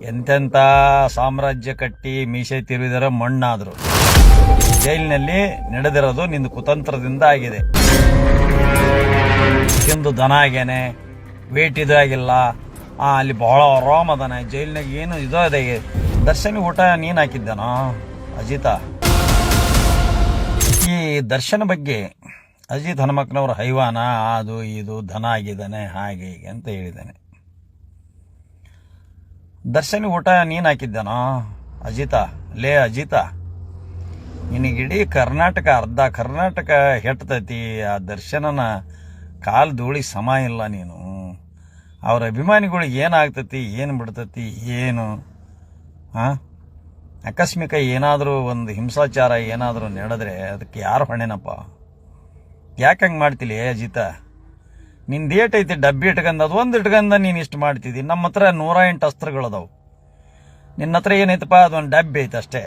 ಎಂತೆಂಥ ಸಾಮ್ರಾಜ್ಯ ಕಟ್ಟಿ ಮೀಸೆ ತಿರುವಿದರೆ ಮಣ್ಣಾದ್ರು. ಜೈಲಿನಲ್ಲಿ ನಡೆದಿರೋದು ನಿಂದು ಕುತಂತ್ರದಿಂದ ಆಗಿದೆ. ತಿಂದು ದನ ಆಗ್ಯಾನೆ ವೇಟ್ ಆಗಿಲ್ಲ. ಅಲ್ಲಿ ಬಹಳ ಆರಾಮ್ ಅದಾನೆ. ಜೈಲಿನಾಗ ಏನು ಇದು ಅದೇ ದರ್ಶನ್ ಊಟ ನೀನು ಹಾಕಿದ್ದಾನೋ? ಅಜಿತ. ಈ ದರ್ಶನ ಬಗ್ಗೆ ಅಜಿತ್ ಹನುಮಕ್ಕನವ್ರ ಹೈವಾನ, ಅದು ಇದು, ದನ ಆಗಿದ್ದಾನೆ, ಹಾಗೆ ಹೀಗೆ ಅಂತ ಹೇಳಿದ್ದಾನೆ. ದರ್ಶನ್ ಊಟ ನೀನು ಹಾಕಿದ್ದಾನೋ? ಅಜಿತ, ಲೇ ಅಜಿತ. ನಿನಗಿಡೀ ಕರ್ನಾಟಕ, ಅರ್ಧ ಕರ್ನಾಟಕ ಹೆಟ್ತತಿ. ಆ ದರ್ಶನನ ಕಾಲು ಧೂಳಿ ಸಮ ಇಲ್ಲ ನೀನು. ಅವ್ರ ಅಭಿಮಾನಿಗಳಿಗೆ ಏನಾಗ್ತತಿ, ಏನು ಬಿಡ್ತತಿ, ಏನು? ಹಾಂ ಆಕಸ್ಮಿಕ ಏನಾದರೂ ಒಂದು ಹಿಂಸಾಚಾರ ಏನಾದರೂ ನಡೆದ್ರೆ ಅದಕ್ಕೆ ಯಾರು ಹೊಣೆನಪ್ಪ? ಯಾಕೆ ಹಂಗೆ ಮಾಡ್ತಿಲಿ ಅಜಿತ? ನಿಂದು ಏಟ್ ಐತಿ, ಡಬ್ಬಿ ಇಟ್ಕಂದ ಅದು ಒಂದು ಇಟ್ಕಂದ ನೀನು ಇಷ್ಟು ಮಾಡ್ತಿದ್ದಿ ನಮ್ಮ ಹತ್ರ ನೂರ ಎಂಟು ಅಸ್ತ್ರಗಳದಾವು ನಿನ್ನ ಹತ್ರ ಏನೈತಪ್ಪ ಅದೊಂದು ಡಬ್ಬಿ ಐತೆ ಅಷ್ಟೇ.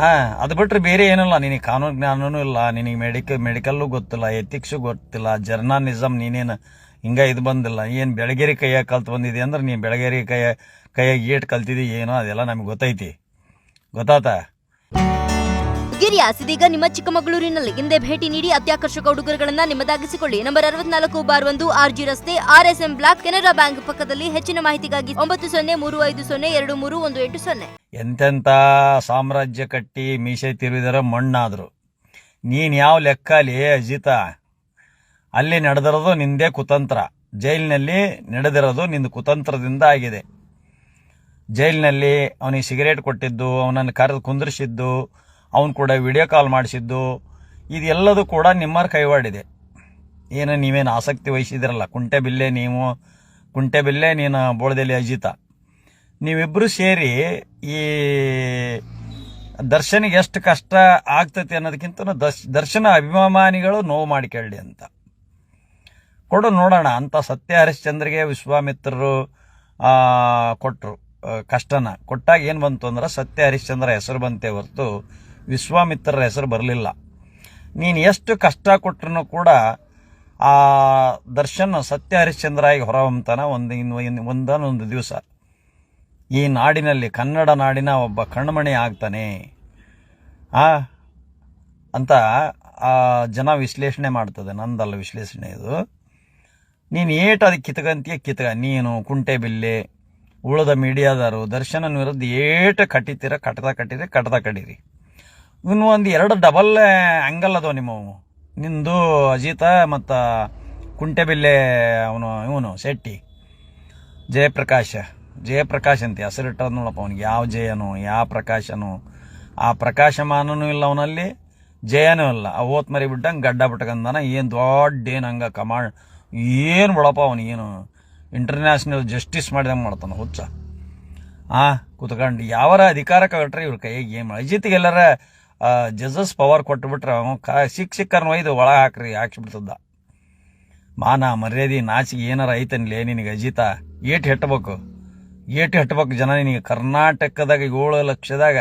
ಹಾಂ, ಅದು ಬಿಟ್ರೆ ಬೇರೆ ಏನಿಲ್ಲ. ನಿನಗೆ ಕಾನೂನು ಜ್ಞಾನನೂ ಇಲ್ಲ, ನಿನಗೆ ಮೆಡಿಕಲ್ ಮೆಡಿಕಲ್ಲು ಗೊತ್ತಿಲ್ಲ ಎಥಿಕ್ಸು ಗೊತ್ತಿಲ್ಲ ಜರ್ನಲಿಸಮ್ ನೀನೇನು ಹಿಂಗೆ ಇದು ಬಂದಿಲ್ಲ. ಏನು ಬೆಳಗೇರಿ ಕೈಯಾಗ ಕಲ್ತು ಬಂದಿದೆ ಅಂದ್ರೆ ನೀನು ಬೆಳಗೇರಿ ಕೈಯ ಕೈಯಾಗ ಏಟ್ ಕಲ್ತಿದ್ದಿ ಏನೋ ಅದೆಲ್ಲ ನಮಗೆ ಗೊತ್ತೈತಿ. ಗೊತ್ತಾತಾ? ಗಿರಿಯಾಸ್ ಇದೀಗ ನಿಮ್ಮ ಚಿಕ್ಕಮಗಳೂರಿನಲ್ಲಿ ಹಿಂದೆ ಭೇಟಿ ನೀಡಿ ಅತ್ಯಾಕರ್ಷಕ ಉಡುಗೊರೆಗಳನ್ನ ನಿಮ್ಮದಾಗಿಸಿಕೊಳ್ಳಿ. ನಂಬರ್ ಅರವತ್ನಾಲ್ಕು ಬಾರ್ ಒಂದು ಆರ್ಜಿ ರಸ್ತೆ, ಆರ್ಎಸ್ಎಂ ಬ್ಲಾಕ್, ಕೆನರಾ ಬ್ಯಾಂಕ್ ಪಕ್ಕದಲ್ಲಿ ಹೆಚ್ಚಿನ ಮಾಹಿತಿಗಾಗಿ ಒಂಬತ್ತು ಸೊನ್ನೆ ಮೂರು ಐದು ಸೊನ್ನೆ ಎರಡು ಮೂರು ಒಂದು ಎಂಟು ಸೊನ್ನೆ. ಎಂತೆಂಥ ಸಾಮ್ರಾಜ್ಯ ಕಟ್ಟಿ ಮೀಸೆ ತಿರುವಿದರ ಮಣ್ಣಾದ್ರು. ನೀನ್ ಯಾವ ಲೆಕ್ಕ ಅಲ್ಲಿ ಅಜಿತ? ಅಲ್ಲಿ ನಡೆದಿರೋದು ನಿಂದೇ ಕುತಂತ್ರ. ಜೈಲಿನಲ್ಲಿ ನಡೆದಿರೋದು ನಿಂದು ಕುತಂತ್ರದಿಂದ ಆಗಿದೆ. ಜೈಲಿನಲ್ಲಿ ಅವನಿಗೆ ಸಿಗರೇಟ್ ಕೊಟ್ಟಿದ್ದು, ಅವನನ್ನು ಕರೆದು ಕುಂದಿರಿಸಿದ್ದು ಅವನು ಕೂಡ ವಿಡಿಯೋ ಕಾಲ್ ಮಾಡಿಸಿದ್ದು. ಇದೆಲ್ಲದೂ ಕೂಡ ನಿಮ್ಮರ ಕೈವಾಡಿದೆ. ಏನು, ನೀವೇನು ಆಸಕ್ತಿ ವಹಿಸಿದಿರಲ್ಲ. ಕುಂಟೆ ಬಿಲ್ಲೆ ನೀವು, ಕುಂಟೆ ಬಿಲ್ಲೆ ನೀನು ಬೋಳದಲ್ಲಿ ಅಜಿತ. ನೀವಿಬ್ಬರು ಸೇರಿ ಈ ದರ್ಶನಿಗೆ ಎಷ್ಟು ಕಷ್ಟ ಆಗ್ತೈತಿ ಅನ್ನೋದಕ್ಕಿಂತ ದರ್ಶ್, ದರ್ಶನ ಅಭಿಮಾನಿಗಳು ನೋವು ಮಾಡಿಕೊಳ್ಳಿ ಅಂತ. ಕೊಡು ನೋಡೋಣ ಅಂತ ಸತ್ಯ ಹರಿಶ್ಚಂದ್ರಿಗೆ ವಿಶ್ವಾಮಿತ್ರರು ಕೊಟ್ಟರು ಕಷ್ಟನ. ಕೊಟ್ಟಾಗ ಏನು ಬಂತು ಅಂದ್ರೆ ಸತ್ಯ ಹರಿಶ್ಚಂದ್ರ ಹೆಸರು ಬಂತೆ ಹೊರತು ವಿಶ್ವಾಮಿತ್ರರ ಹೆಸರು ಬರಲಿಲ್ಲ. ನೀನು ಎಷ್ಟು ಕಷ್ಟ ಕೊಟ್ಟರೂ ಕೂಡ ಆ ದರ್ಶನ ಸತ್ಯ ಹರಿಶ್ಚಂದ್ರಾಗಿ ಹೊರಹೊಮ್ತಾನ ಒಂದು ಇನ್ನು ಒಂದನೊಂದು ದಿವಸ. ಈ ನಾಡಿನಲ್ಲಿ ಕನ್ನಡ ನಾಡಿನ ಒಬ್ಬ ಕಣ್ಮಣಿ ಆಗ್ತಾನೆ. ಆ? ಅಂತ ಆ ಜನ ವಿಶ್ಲೇಷಣೆ ಮಾಡ್ತದೆ. ನಂದಲ್ಲ ವಿಶ್ಲೇಷಣೆ ಇದು. ನೀನು ಏಟು ಅದಕ್ಕೆ ಕಿತ್ಕಂತೀಯ ಕಿತ್ಕ ನೀನು ಕುಂಟೆ ಬಿಲ್ಲೆ, ಉಳಿದ ಮೀಡಿಯಾದವರು ದರ್ಶನ ವಿರುದ್ಧ ಏಟು ಕಟ್ಟಿತೀರ ಕಟ್ಟದ ಕಟ್ಟಿರಿ ಕಟ್ಟದ ಕಡೀರಿ ಇನ್ನು ಒಂದು ಎರಡು ಡಬಲ್ ಆ್ಯಂಗಲ್ ಅದಾವ ನಿಮ್ಮವು ನಿಂದು ಅಜಿತ ಮತ್ತು ಕುಂಟೆಬಿಲ್ಲೆ ಅವನು, ಇವನು, ಶೆಟ್ಟಿ. ಜಯಪ್ರಕಾಶ. ಜಯಪ್ರಕಾಶ್ ಅಂತ ಹೆಸರಿಟ್ಟದ್ ನೋಡಪ್ಪ ಅವನಿಗೆ. ಯಾವ ಜಯನು, ಯಾವ ಪ್ರಕಾಶನು. ಆ ಪ್ರಕಾಶಮಾನನೂ ಇಲ್ಲ ಅವನಲ್ಲಿ, ಜಯನೂ ಇಲ್ಲ. ಆ ಓತ್ ಮರಿ ಬಿಟ್ಟಂಗೆ ಗಡ್ಡ ಬಿಟ್ಕಂದಾನ ಏನು ದೊಡ್ಡ, ಏನು ಹಂಗೆ ಕಮಾಂಡ್ ಏನು ಬಿಡಪ್ಪ ಅವನಿಗೇನು ಇಂಟರ್ನ್ಯಾಷನಲ್ ಜಸ್ಟಿಸ್ ಮಾಡಿದಂಗೆ ಮಾಡ್ತಾನೆ, ಹುಚ್ಚ. ಆ, ಕುತ್ಕೊಂಡು, ಯಾವರ ಅಧಿಕಾರಕ್ಕೆ ಕೊಟ್ರೆ ಇವ್ರ ಕೈಗೆ ಏನು ಅಜಿತ್ಗೆ ಎಲ್ಲರ ಜಜಸ್ ಪವರ್ ಕೊಟ್ಬಿಟ್ರೆ ಅವನು ಕ ಸಿಕ್ಕ ಸಿಕ್ಕರ್ನ ಒಯ್ದು ಒಳ ಹಾಕ್ರಿ ಹಾಕ್ಸಿಬಿಡ್ತದ ಮಾನ, ಮರ್ಯಾದೆ ನಾಚಿಗೆ ಏನಾರ ಐತನ್ಲೇ ನಿನಗೆ ಅಜಿತ? ಏಟ್ ಹೆಟ್ಟಬೇಕು ಏಟ್ ಹೆಟ್ಟಬೇಕು ಜನ ನಿನಗೆ. ಕರ್ನಾಟಕದಾಗ ಏಳು ಲಕ್ಷದಾಗ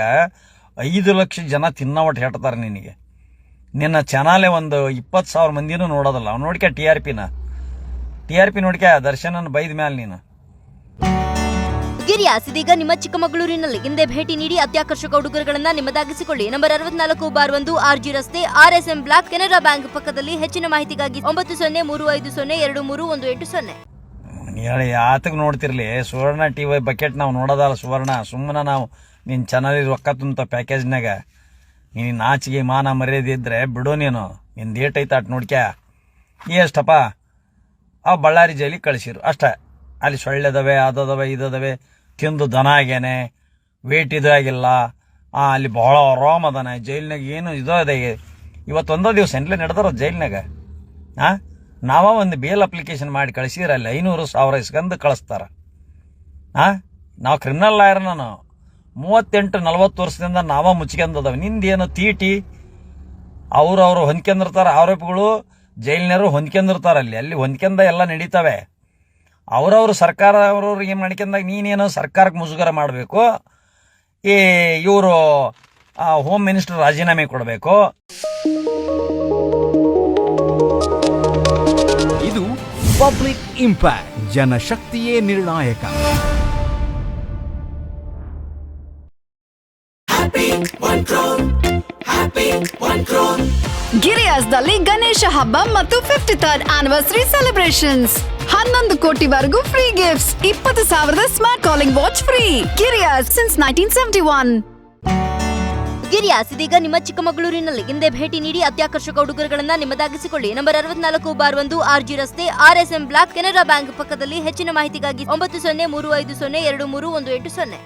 ಐದು ಲಕ್ಷ ಜನ ತಿನ್ನವಟ್ಟು ಹೆಟ್ತಾರೆ ನಿನಗೆ. ನಿನ್ನ ಚೆನ್ನಾಲೆ ಒಂದು ಇಪ್ಪತ್ತು ಸಾವಿರ ಮಂದಿನೂ ನೋಡೋದಲ್ಲ. ಅವ್ನು ನೋಡ್ಕ್ಯ ಟಿ ಆರ್ ಪಿನ? ಟಿ ಆರ್ ಪಿ ನೋಡ್ಕ್ಯ ದರ್ಶನನ ಬೈದ ಮ್ಯಾಲೆ ನೀನು? ಗಿರಿಯಾಸ್ ಇದೀಗ ನಿಮ್ಮ ಚಿಕ್ಕಮಗಳೂರಿನಲ್ಲಿ ಹಿಂದೆ ಭೇಟಿ ನೀಡಿ ಅತ್ಯಾಕರ್ಷಕ ಉಡುಗೊರೆಗಳನ್ನ ನಿಮ್ಮದಾಗಿಸಿಕೊಳ್ಳಿ. ನಂಬರ್ ಅರವತ್ನಾಲ್ಕು ಬಾರ್ ಒಂದು ಆರ್ಜಿ ರಸ್ತೆ, ಆರ್ಎಸ್ಎಂ ಬ್ಲಾಕ್, ಕೆನರಾ ಬ್ಯಾಂಕ್ ಪಕ್ಕದಲ್ಲಿ ಹೆಚ್ಚಿನ ಮಾಹಿತಿಗಾಗಿ ಒಂಬತ್ತು ಸೊನ್ನೆ ಮೂರು ಐದು ಸೊನ್ನೆ ಎರಡು ಮೂರು ಒಂದು ಎಂಟು ಸೊನ್ನೆ. ಹೇಳಿ ನೋಡ್ತಿರ್ಲಿ. ಸುವರ್ಣ ಟಿ ವೈ ಬಕೆಟ್ ನಾವು ನೋಡೋದಲ್ಲ ಸುವರ್ಣ. ಸುಮ್ಮನೆ ನಾವು ನಿನ್ನ ಚೆನ್ನಾಗಿ ರೊಕ್ಕ ತುಂಬ ಪ್ಯಾಕೇಜ್ನಾಗ ನೀನು ನಾಚಿಗೆ ಮಾನ ಮರ್ಯಾದೆ ಇದ್ರೆ ಬಿಡು ನೀನು. ನಿನ್ನ ಏಟ್ ಐತೆ ಅಟ್ ನೋಡ್ಕ್ಯಾ? ಎಷ್ಟಪ್ಪ ಆ ಬಳ್ಳಾರಿ ಜೈಲಿಗೆ ಕಳಿಸಿರು. ಅಷ್ಟೇ. ಅಲ್ಲಿ ಸೊಳ್ಳೆದವೆ, ಅದದವೆ, ಇದದವೆ. ತಿಂದು ದನ ಆಗ್ಯಾನೆ ವೇಟ್ ಇದು ಆಗಿಲ್ಲ ಆ, ಅಲ್ಲಿ ಬಹಳ ಆರಾಮ್ ಅದಾನೆ. ಜೈಲ್ನಾಗ ಏನು ಇದು ಅದೇ ಇವತ್ತೊಂದೋ ದಿವಸ ಎಂಟ್ಲೆ ನಡೆದಾರ ಜೈಲ್ನಾಗ? ಹಾಂ ನಾವ ಒಂದು ಬೇಲ್ ಅಪ್ಲಿಕೇಶನ್ ಮಾಡಿ ಕಳಿಸಿದ್ರೆ ಅಲ್ಲಿ ಐನೂರು ಸಾವಿರ ಇಸ್ಕಂದು ಕಳಿಸ್ತಾರ. ಹಾಂ ನಾವು ಕ್ರಿಮಿನಲ್ ಲಾಯರ್ ನಾನು ಮೂವತ್ತೆಂಟು ನಲ್ವತ್ತು ವರ್ಷದಿಂದ ನಾವ ಮುಚ್ಕೊಂಡದವ ನಿಂದೇನು ತೀಟಿ? ಅವ್ರವ್ರು ಅವರು ಹೊಂದ್ಕೊಂಡಿರ್ತಾರೆ ಆರೋಪಿಗಳು ಜೈಲಿನರು ಹೊಂದ್ಕೊಂಡಿರ್ತಾರೆ ಅಲ್ಲಿ. ಅಲ್ಲಿ ಹೊಂದ್ಕೊಂಡ ಎಲ್ಲ ನಡೀತವೆ. ಅವರವ್ರ ಸರ್ಕಾರ ಏನು ಮಾಡ್ಕೊಂಡಾಗ ನೀನೇನೋ ಸರ್ಕಾರಕ್ಕೆ ಮುಜುಗರ ಮಾಡಬೇಕು. ಈ ಇವರು ಹೋಮ್ ಮಿನಿಸ್ಟರ್ ರಾಜೀನಾಮೆ ಕೊಡಬೇಕು. ಇದು ಪಬ್ಲಿಕ್ ಇಂಪ್ಯಾಕ್ಟ್ ಜನಶಕ್ತಿಯೇ ನಿರ್ಣಾಯಕ. ಗಿರಿಯಾಸ್ದಲ್ಲಿ ಗಣೇಶ ಹಬ್ಬ ಮತ್ತು ಫಿಫ್ಟಿ ಥರ್ಡ್ ಆನಿವರ್ಸರಿ ಸೆಲೆಬ್ರೇಷನ್ಸ್ ಹನ್ನೊಂದು ಕೋಟಿವರೆಗೂ ಫ್ರೀ ಗಿಫ್ಟ್ಸ್ ಇಪ್ಪತ್ತು ಸಾವಿರದ smart calling watch free Giriyas since nineteen seventy one Giriyas ಇದೀಗ ನಿಮ್ಮ ಚಿಕ್ಕಮಗಳೂರಿನಲ್ಲಿ ಹಿಂದೆ ಭೇಟಿ ನೀಡಿ ಅತ್ಯಾಕರ್ಷಕ ಉಡುಗೊರೆಗಳನ್ನ ನಿಮ್ಮದಾಗಿಸಿಕೊಳ್ಳಿ. ನಂಬರ್ ಅರವತ್ನಾಲ್ಕು ಬಾರ್ ಒಂದು ಆರ್ಜಿ ರಸ್ತೆ, R S M block Canara bank ಪಕ್ಕದಲ್ಲಿ ಹೆಚ್ಚಿನ ಮಾಹಿತಿಗಾಗಿ ಒಂಬತ್ತು ಸೊನ್ನೆ ಮೂರು ಐದು ಸೊನ್ನೆ ಎರಡು ಮೂರು ಒಂದು ಎಂಟು ಸೊನ್ನೆ.